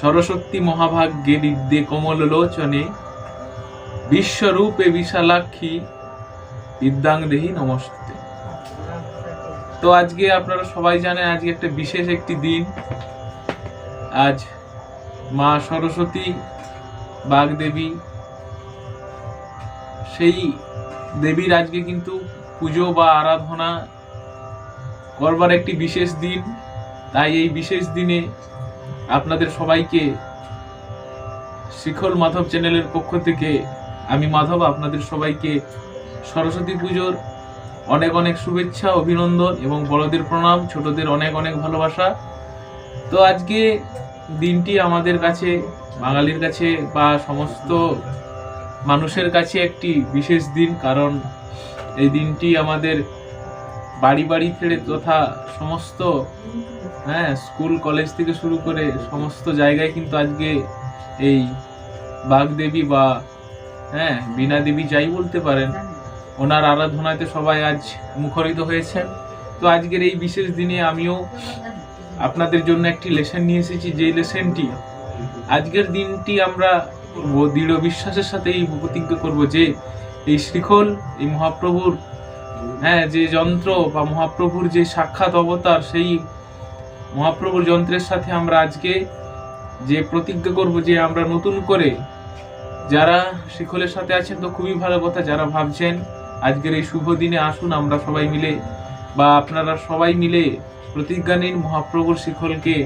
সরস্বতী মহাভাগ্যে বিদ্যে কমল লোচনে বিশ্বরূপে বিশালাক্ষী, বিদ্যাং দেহি নমস্তে তো আজকে আপনারা সবাই জানেন, আজকে একটা বিশেষ একটি দিন। আজ মা সরস্বতী, বাগদেবী, সেই দেবীর আজকে কিন্তু পুজো বা আরাধনা করবার একটি বিশেষ দিন। তাই এই বিশেষ দিনে আপনাদের সবাইকে শিখল মাধব চ্যানেলের পক্ষ থেকে আমি মাধব আপনাদের সবাইকে সরস্বতী পুজোর অনেক অনেক শুভেচ্ছা, অভিনন্দন এবং বড়দের প্রণাম, ছোটদের অনেক অনেক ভালোবাসা। তো আজকে দিনটি আমাদের কাছে, বাঙালির কাছে বা সমস্ত মানুষের কাছে একটি বিশেষ দিন, কারণ এই দিনটি আমাদের বাড়ি বাড়ি ছেড়ে তথা সমস্ত হ্যাঁ স্কুল, কলেজ থেকে শুরু করে সমস্ত জায়গায় কিন্তু আজকে এই বাগদেবী বা হ্যাঁ বীণা দেবী যাই বলতে পারেন, ওনার আরাধনাতে সবাই আজ মুখরিত হয়েছেন। তো আজকের এই বিশেষ দিনে আমিও আপনাদের জন্য একটি লেসন নিয়ে এসেছি, যে লেসনটি, আজকের দিনটি আমরা দৃঢ় বিশ্বাসের সাথে এই প্রতিজ্ঞা করব যে এই শ্রীখল, এই মহাপ্রভুর হ্যাঁ যে যন্ত্র বা মহাপ্রভুর যে সাক্ষাৎ অবতার, সেই মহাপ্রভুর যন্ত্রের সাথে আমরা আজকে যে প্রতিজ্ঞা করব যে আমরা নতুন করে যারা শিখলের সাথে আছেন তো খুবই ভালো কথা, যারা ভাবছেন আজকের এই শুভ দিনে আসুন, আমরা সবাই মিলে বা আপনারা সবাই মিলে প্রতিজ্ঞা নিন মহাপ্রভুর শিখলকে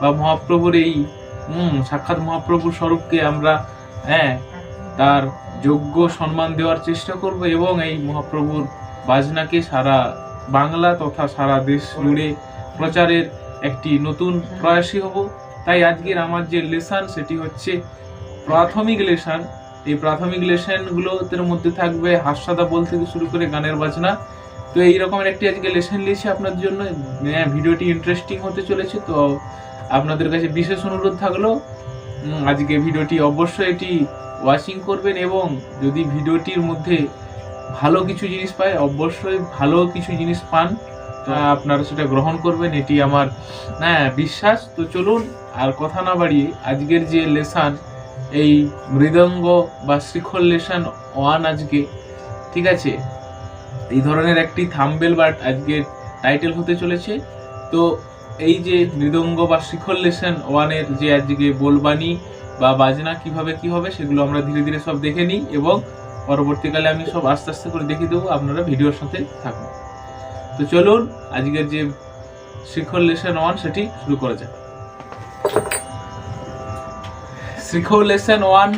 বা মহাপ্রভুর এই সাক্ষাৎ মহাপ্রভুর স্বরূপকে আমরা হ্যাঁ তার যোগ্য সম্মান দেওয়ার চেষ্টা করব এবং এই মহাপ্রভুর বাজনাকে সারা বাংলা তথা সারা দেশ জুড়ে প্রচারের একটি নতুন প্রয়াসী হব। তাই আজকের আমার যে লেসন সেটি হচ্ছে প্রাথমিক লেসন এই প্রাথমিক লেসনগুলোর মধ্যে থাকবে হাস্যদা বল থেকে শুরু করে গানের বাজনা। তো এই রকমের একটি আজকে লেসন নিয়েছি আপনাদের জন্য। হ্যাঁ, ভিডিওটি ইন্টারেস্টিং হতে চলেছে তো আপনাদের কাছে বিশেষ অনুরোধ থাকল আজকে ভিডিওটি অবশ্যই এটি ওয়াচিং করবেন এবং যদি ভিডিওটির মধ্যে ভালো কিছু জিনিস পায় অবশ্যই ভালো কিছু জিনিস পান তা আপনারা সেটা গ্রহণ করবেন এটি আমার হ্যাঁ বিশ্বাস। তো চলুন আর কথা না বাড়িয়ে আজকের যে লেসান এই মৃদঙ্গ বা শ্রীখল লেসান ওয়ান আজকে ঠিক আছে? এই ধরনের একটি থাম্বেল বা আজকের টাইটেল হতে চলেছে। তো এই যে মৃদঙ্গ বা শিখর লেসন ওয়ানের যে আজকে বলবানি বা বাজনা কীভাবে কি হবে সেগুলো আমরা ধীরে ধীরে সব দেখে নিই এবং পরবর্তীকালে আমি সব আস্তে আস্তে করে দেখিয়ে দেবো, আপনারা ভিডিওর সাথে থাকুন তো চলুন, আজকের যে শিখর লেসন ওয়ান সেটি শুরু করা যাক। শিখর লেসন ওয়ান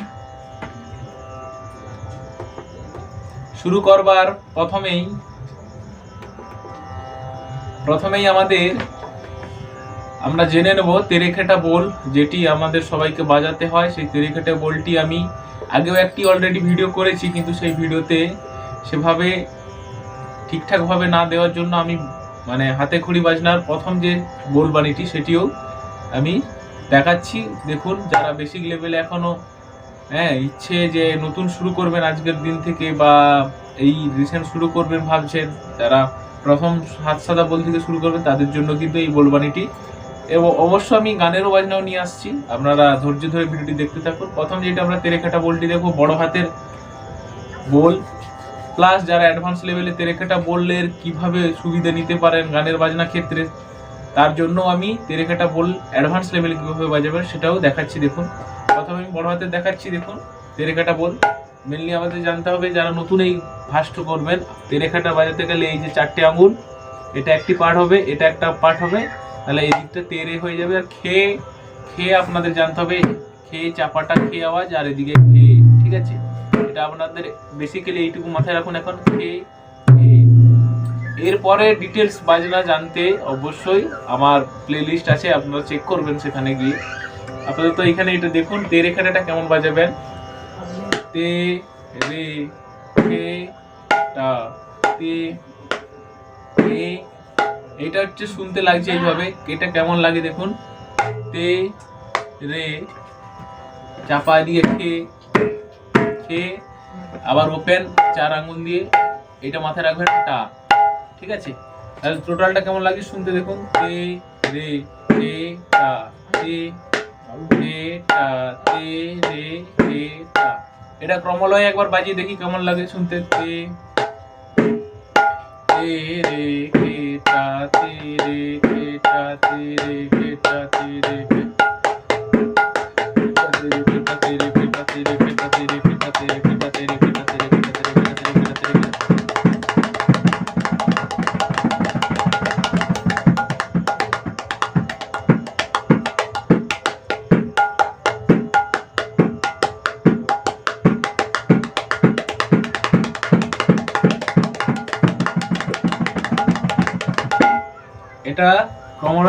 শুরু করবার প্রথমেই প্রথমেই আমাদের, আমরা জেনে নেব তেরেখেটা বোল, যেটি আমাদের সবাইকে বাজাতে হয়। সেই তেরেখেটা বোলটি আমি আগেও একটি অলরেডি ভিডিও করেছি, কিন্তু সেই ভিডিওতে সেভাবে ঠিকঠাকভাবে না দেওয়ার জন্য আমি মানে হাতে খড়ি বাজনার প্রথম যে বোলবাণীটি সেটিও আমি দেখাচ্ছি। দেখুন, যারা বেসিক লেভেলে এখনও হ্যাঁ ইচ্ছে যে নতুন শুরু করবেন আজকের দিন থেকে বা এই রিসেন্ট শুরু করবেন ভাবছেন, যারা প্রথম হাত সাদা বল থেকে শুরু করবেন, তাদের জন্য কিন্তু এই বোলবাণীটি এবং অবশ্য আমি গানেরও বাজনাও নিয়ে আসছি। আপনারা ধৈর্য ধরে ভিডিওটি দেখতে থাকুন। প্রথম যেটা আমরা তেরেখাটা বলটি দেখব, বড় হাতের বোল। প্লাস যারা অ্যাডভান্স লেভেলে তেরেখাটা বললের কীভাবে সুবিধা নিতে পারেন গানের বাজনা ক্ষেত্রে, তার জন্য আমি তেরেখাটা বল অ্যাডভান্স লেভেলে কীভাবে বাজাবেন সেটাও দেখাচ্ছি, দেখুন। প্রথমে আমি বড় হাতের দেখাচ্ছি, দেখুন। তেরেখাটা বল। মেনলি আমাদের জানতে হবে যারা নতুন এই ফাস্ট করবেন, তেরেখাটা বাজাতে গেলে এই যে চারটে আঙুল, এটা একটি পার্ট হবে, এটা একটা পার্ট হবে। তাহলে এই দিকটা তেরে হয়ে যাবে আর খেয়ে খেয়ে আপনাদের জানতে হবে খেয়ে চাপাটা খেয়ে আওয়াজ আর এদিকে খেয়ে ঠিক আছে? এটা আপনাদের বেসিক্যালি এইটুকু মাথায় রাখুন এখন খেয়ে এরপরে ডিটেলস বাজনা জানতে অবশ্যই আমার প্লেলিস্ট আছে, আপনারা চেক করবেন সেখানে গিয়ে। আপাতত এখানে এটা দেখুন, তে রেখাটা কেমন বাজাবেন? তে রে টা তে এটা হচ্ছে শুনতে লাগছে এইভাবে। এটা কেমন লাগে দেখুন। তে, রে, চাপা দিয়ে খে খে, আবার ওপেন চার আঙ্গুল দিয়ে এটা মাথায় রাখবেন, টা। ঠিক আছে? তাহলে টোটালটা কেমন লাগে শুনতে দেখুন। তে, রে তে টা তে তে টা, তে, রে টা। এটা ক্রমলয় একবার বাজিয়ে দেখি কেমন লাগে শুনতে। তে তে রে কে টা তে রে কে টা তে রে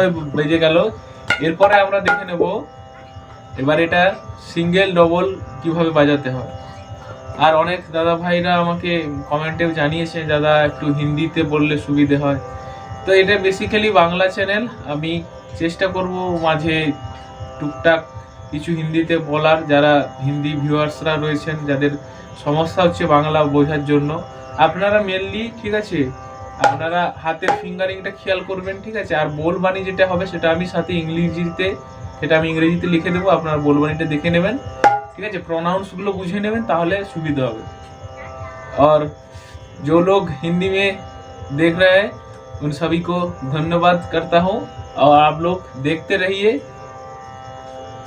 ক্রমান্বয়ে বেজে গেল। এরপরে আমরা দেখে নেব এবার এটা সিঙ্গেল, ডবল কীভাবে বাজাতে হয়। আর অনেক দাদা ভাইরা আমাকে কমেন্টেও জানিয়েছে, দাদা, একটু হিন্দিতে বললে সুবিধে হয়। তো এটা বেসিক্যালি বাংলা চ্যানেল আমি চেষ্টা করব মাঝে টুকটাক কিছু হিন্দিতে বলার। যারা হিন্দি ভিউয়ার্সরা রয়েছেন, যাদের সমস্যা হচ্ছে বাংলা বোঝার জন্য। আপনারা মেনলি ঠিক আছে আপনারা হাতের ফিঙ্গারিংটা খেয়াল করবেন ঠিক আছে আর বোলবাণী যেটা হবে সেটা আমি সাথে ইংরেজিতে সেটা আমি ইংরেজিতে লিখে দেবো আপনার বোলবাণীটা দেখে নেবেন ঠিক আছে प्रोनाउंस গুলো বুঝে নেবেন তাহলে সুবিধা হবে और जो लोग हिंदी में देख रहे हैं उन सभी को धन्यवाद करता हूँ और आप लोग देखते रहिए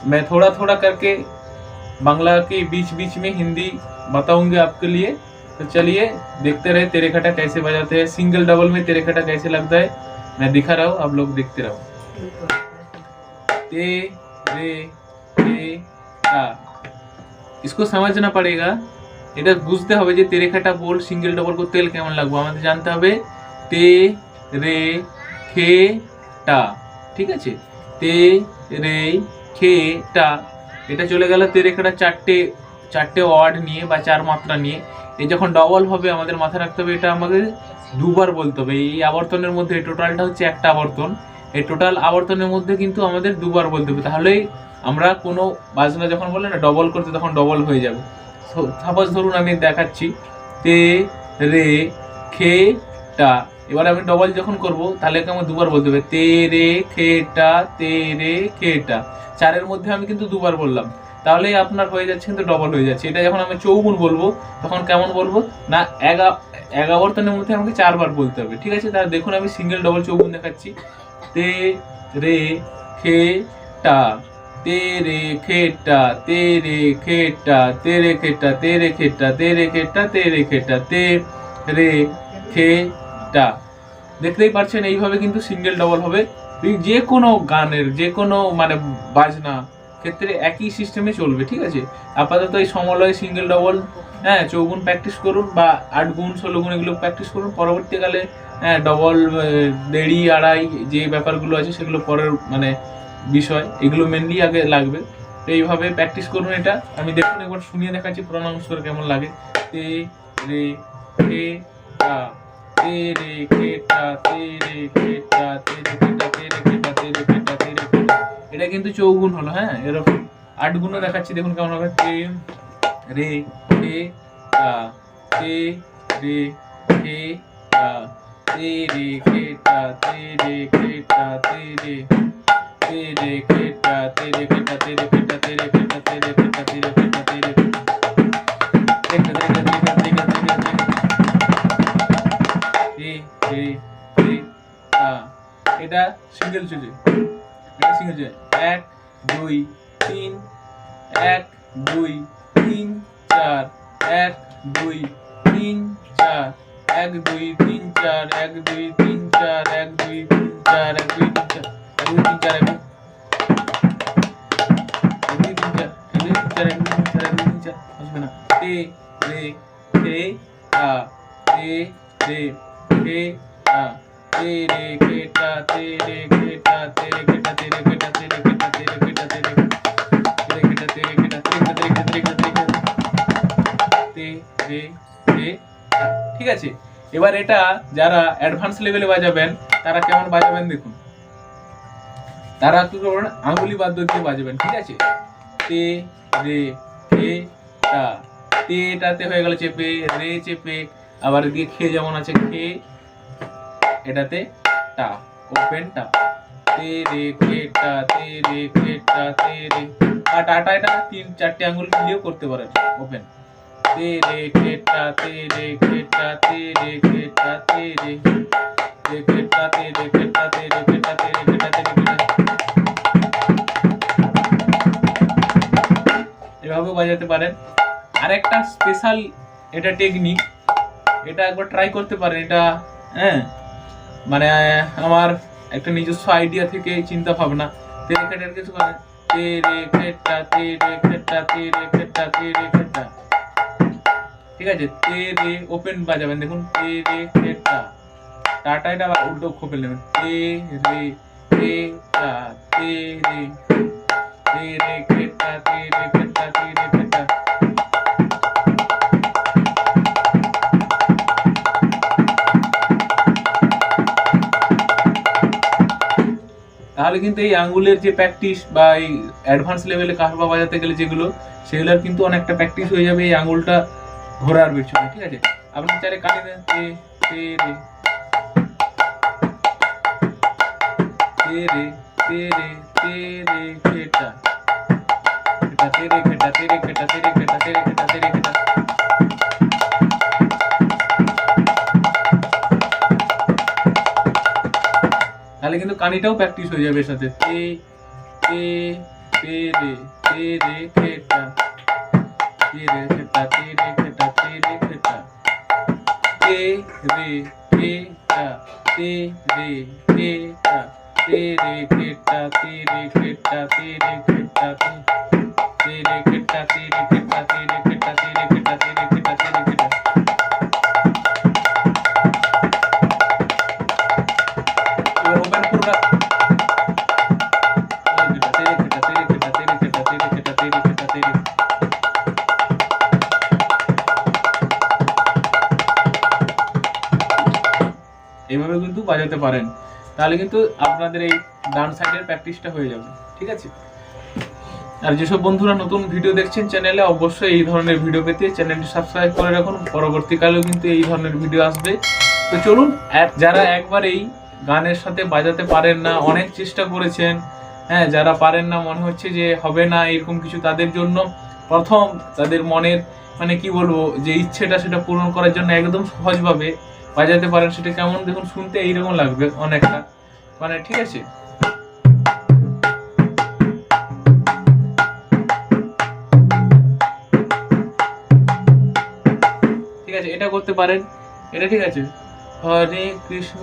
मैं थोड़ा थोड़ा करके बांग्ला के बीच बीच में हिंदी बताऊंगी आपके लिए तो चलिए देखते रहे तेरे खटा कैसे बजाते हैं सिंगल डबल में तेरे खटा कैसे लगता है मैं दिखा रहा हूँ आप लोग देखते रहो ते रे टे टा इसको समझना पड़ेगा এটা বুঝতে হবে যে তেরে খাটা বল সিঙ্গেল ডবল করতে গেলে কেমন লাগবে আমাদের জানতে হবে তে রে খে টা ঠিক আছে তে রে খে টা এটা চলে গেল তেরে খাটা চারটে চারটে ওয়ার্ড নিয়ে বা চার মাত্রা নিয়ে, এই যখন ডবল হবে, আমাদের মাথায় রাখতে হবে, এটা আমাদের দুবার বলতে হবে। এই আবর্তনের মধ্যে টোটালটা হচ্ছে একটা আবর্তন। এই টোটাল আবর্তনের মধ্যে কিন্তু আমাদের দুবার বলতে হবে। তাহলেই আমরা কোনো বাজনা যখন বলে না ডবল করতে তখন ডবল হয়ে যাবে। সাপোজ ধরুন আমি দেখাচ্ছি, তে, রে, খে, টা। এবার আমি ডবল যখন করব, তাহলে আমার দুবার বলতে হবে। তে, রে, খে, টা, তে, রে, খে, টা। চারের মধ্যে আমি কিন্তু দুবার বললাম। তাহলেই আপনার হয়ে যাচ্ছে কিন্তু ডবল হয়ে যাচ্ছে। এটা যখন আমি চৌগুণ বলব, তখন কেমন বলব? না, এগা, এগাবর্তনের মধ্যে আমাকে চারবার বলতে হবে, ঠিক আছে? তাহলে দেখুন আমি সিঙ্গেল ডবল চৌগুণ দেখাচ্ছি। তে, রে, খে, টা তেরে খেটা তেরে খেটা তেরে খেটা তেরে খেটা তেরে খেটা তেরে খেটা তে, রে খেটা দেখতেই পারছেন এইভাবে কিন্তু সিঙ্গেল ডবল হবে। যে কোনো গানের, যে কোনো মানে বাজনা ক্ষেত্রে একই সিস্টেমে চলবে, ঠিক আছে? আপাতত এই সমলয় সিঙ্গেল ডবল হ্যাঁ চৌগুণ প্র্যাকটিস করুন বা আট গুণ, ষোলো গুণ এগুলো প্র্যাকটিস করুন। পরবর্তীকালে হ্যাঁ ডবল দেড়ি, আড়াই যে ব্যাপারগুলো আছে সেগুলো পরের মানে বিষয়, এগুলো মেনলি আগে লাগবে। তো এইভাবে প্র্যাকটিস করুন এটা। আমি দেখুন একবার শুনিয়ে দেখাচ্ছি প্রনাউন্স করে কেমন লাগে। তে, রে খে টা, তে, রে খে টা, তে, রে টা, তে তে রে এটা কিন্তু চৌগুণ হলো হ্যাঁ এরকম আট গুণও দেখাচ্ছি দেখুন কেমন হবে তে রে তে তা তে রে তে তা তে রে কে তা তে রে কে তা তে রে তে রে কে তা তে রে কে তা তে রে কে তা তে রে কে তা তে রে কে তা তে রে কে তা তে রে তে রে তে তা এটা সিঙ্গেল চলে এক দুই তিন এক দুই তিন চার এক দুই তিন চার এক দুই তিন চার এক দুই তিন চার এক দুই তিন চার এক দুই তিন চার এক দুই তিন চার এক দুই তিন চার এক দুই চার এক দুই চার এক দুই চার আসবে না তে রে তে টা তে রে তে টা তে রে কে টা তে রে কে টা তে রে কে টা তে রে কে টা তে রে কে টা তে রে কে টা রে তে তে তে তে তে তে ঠিক আছে এবার এটা যারা অ্যাডভান্স লেভেলে বাজাবেন তারা কেমন বাজাবেন দেখুন তারা কি করবেন আঙ্গুলি বাদ্য দিয়ে বাজাবেন ঠিক আছে তে রে টা তে হয়ে গেল চেপে রে চেপে আবার এদিকে খে যেমন আছে খে এটাতে টা ওপেন টা। তে রে কে টা তে রে টা তে রে আর টাটা এটা তিন, চারটি আঙ্গুল মিলিয়েও করতে পারেন ওপেন তে রে কে টা তে রে কে টা তে রে টা তে রে রে কে টা তে এভাবেও বাজাতে পারেন। আর একটা স্পেশাল এটা টেকনিক এটা একবার ট্রাই করতে পারেন, এটা হ্যাঁ। মানে আমার একটা নিজস্ব আইডিয়া থেকে চিন্তা ভাবনা তেরে কিছু তেরে তেরে তেরে তেরে ঠিক আছে? তেরে ওপেন বাজাবেন। দেখুন তেরে খেটা টাটা, এটা আবার উল্টো খোপে নেবেন। তেরে খেটা তেরে। তেরে খেটা তেরে তাহলে কিন্তু এই আঙ্গুলের যে প্র্যাকটিস বা এই অ্যাডভান্স লেভেলে কাহবা বাজাতে গেলে যেগুলো সেগুলোর কিন্তু অনেকটা প্র্যাকটিস হয়ে যাবে এই আঙুলটা ঘোরার পিছনে ঠিক আছে আপনি চারে কাটি দেন তে তে রে তে রে তে রে তে রে খেটা খেটা তে রে খেটা তে রে খেটা তে রে খেটা তে রে খেটা তে রে কিন্তু কানিটাও প্র্যাকটিস হয়ে যাবে এর সাথে এ এ পে রে পে রে খেটা পে রে খেটা পে রে খেটা পে রে খেটা পে রে পে টা পে রে পে টা পে রে খেটা পে রে খেটা পে রে খেটা পে রে খেটা পে রে খেটা এইভাবে কিন্তু বাজাতে পারেন। তাহলে কিন্তু আপনাদের এই ডান সাইডের প্র্যাকটিসটা হয়ে যাবে, ঠিক আছে? আর যেসব বন্ধুরা নতুন ভিডিও দেখছেন চ্যানেলে অবশ্যই এই ধরনের ভিডিও পেতে চ্যানেলটি সাবস্ক্রাইব করে রাখুন। পরবর্তীকালেও কিন্তু এই ধরনের ভিডিও আসবে। তো চলুন যারা একবার এই গানের সাথে বাজাতে পারেন না, অনেক চেষ্টা করেছেন হ্যাঁ যারা পারেন না, মনে হচ্ছে যে হবে না এরকম কিছু তাদের জন্য, প্রথম তাদের মনের মানে কি বলব, যে ইচ্ছেটা সেটা পূরণ করার জন্য একদম সহজভাবে বাজাতে পারেন, সেটা কেমন? দেখুন, শুনতে এইরকম লাগবে অনেকটা। মানে ঠিক আছে? ঠিক আছে, এটা করতে পারেন। এটা ঠিক আছে? হরে কৃষ্ণ।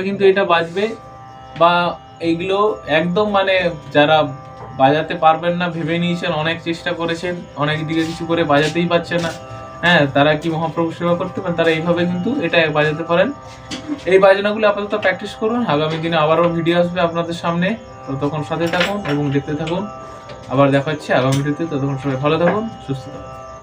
এইভাবে কিন্তু এটা বাজবে বা এইগুলো একদম মানে যারা বাজাতে পারবেন না, ভেবে নিয়েছেন, অনেক চেষ্টা করেছেন, অনেক দিকে কিছু করে বাজাতেই পারছেন না হ্যাঁ তারা কি মহাপ্রভু সেবা করতে পারেন? তারা এইভাবে কিন্তু এটা বাজাতে পারেন। এই বাজনাগুলো আপাতত প্র্যাকটিস করুন। আগামী দিনে আবারও ভিডিও আসবে আপনাদের সামনে। ততক্ষণ সাথে থাকুন এবং দেখতে থাকুন। আবার দেখা হচ্ছে আগামী ভিডিওতে। ততক্ষণ সবাই ভালো থাকুন, সুস্থ থাকুন।